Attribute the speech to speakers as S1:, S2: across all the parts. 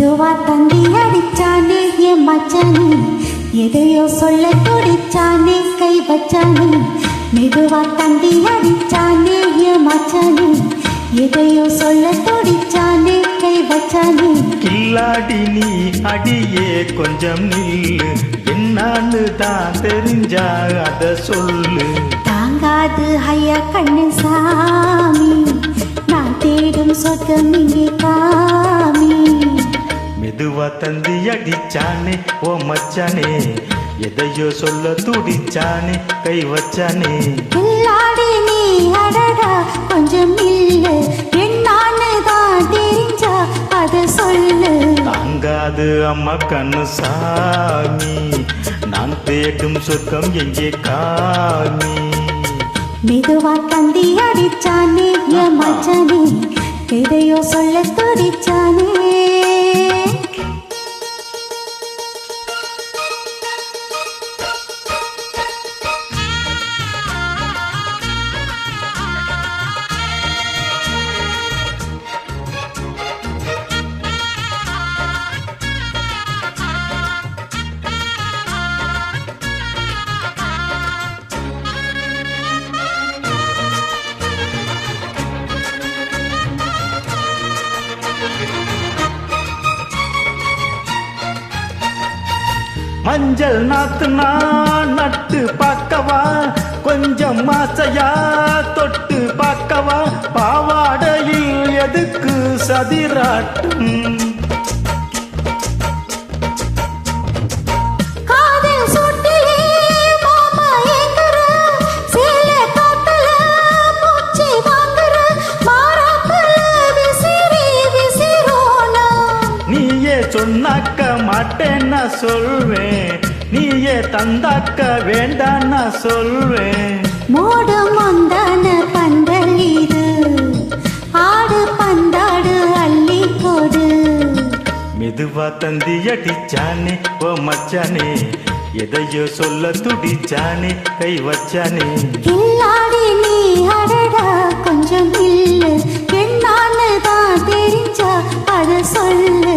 S1: தந்தி அடிச்சானே என் மச்சானே. எதையோ சொல்ல துடிச்சானே கை வச்சானே. மெதுவா தந்தி அடிச்சானே என் மச்சானே. எதையோ சொல்ல துடிச்சானே கை வச்சானே.
S2: கில்லாடி நீ அடியே கொஞ்சம் நில்லு. என்னான்னு தான் தெரிஞ்சா அத சொல்லு.
S1: தாங்காது ஐயா கண்ணு சாமி. நான் தேடும் சொர்க்கம் இங்கே
S2: மெதுவா தந்தி அடிச்சானே ஓ மச்சானே. எதையோ சொல்ல துடிச்சானே கை வச்சானே.
S1: கில்லாடி நீ அடடா கொஞ்சம் இல்லு. என்னான்னு தான் தெரிஞ்சா அத சொல்லு.
S2: தாங்காது அம்மா கண்ணு சாமி. நான் தேடும் சொர்க்கம் எங்கே காமி?
S1: மெதுவா தந்தி அடிச்சானே என் மச்சானே. எதையோ சொல்ல துடிச்சானே.
S2: மஞ்சள் நாத்து நான் நட்டு பார்க்கவா? கொஞ்சம் மாசையா தொட்டு பார்க்கவா? பாவாடையில் எதுக்கு சதிராட்டும்?
S1: காதல்
S2: சொன்னாக்க மாட்டேன்னா சொல்வேன். நீயே தந்தாக்க வேண்டான்னா சொல்வேன்.
S1: மோடும் முந்தான பந்தல் இது, ஆடு பந்தாடு அள்ளி கொடு.
S2: மெதுவா தந்தி அடிச்சானே ஓ மச்சானே. எதையோ சொல்ல துடிச்சானே கை வச்சானே.
S1: கில்லாடி நீ அடடா கொஞ்சம் இல்லு, என்னான்னு தான் தெரிஞ்சா அத சொல்லு.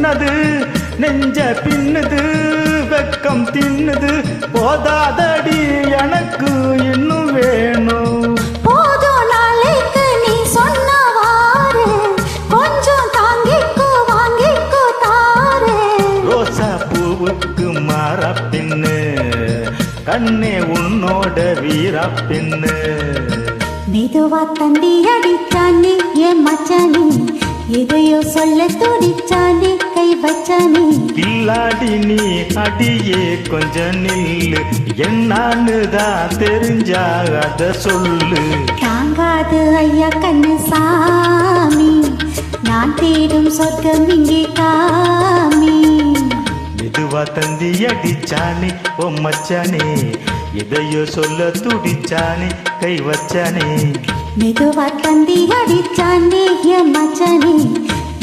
S2: சின்னது நெஞ்ச பின்னுது வெக்கம் தின்னுது. போதாதடி எனக்கு இன்னும் வேணும்.
S1: போதும் நாளைக்கு நீ சொன்னவாறு கொஞ்சம் தாங்கிக்கோ வாங்கிக்கோ தாரு
S2: ரோசா பூவுக்கு மாற பின்னு கண்ணே உன்னோட வீரா பின்னு
S1: மெதுவா தந்தி அடிச்சானே என் மச்சானே. எதையோ சொல்ல துடிச்சானே கை வச்சானே.
S2: கில்லாடி நீ அடியே கொஞ்சம் நில்லு. என்னான்னு தான் தெரிஞ்சா அத சொல்லு.
S1: தாங்காது ஐயா கண்ணு சாமி. நான் தேடும் சொர்க்கம் இங்கே காமி.
S2: மெதுவா தந்தி அடிச்சானே ஓ மச்சானே. எதையோ சொல்ல துடிச்சானே கை வச்சானே.
S1: மெதுவா தந்தி அடிச்சானே என் மச்சானே.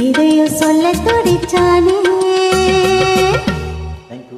S1: இதையோ சொல்ல துடிச்சானே. தேங்க்யூ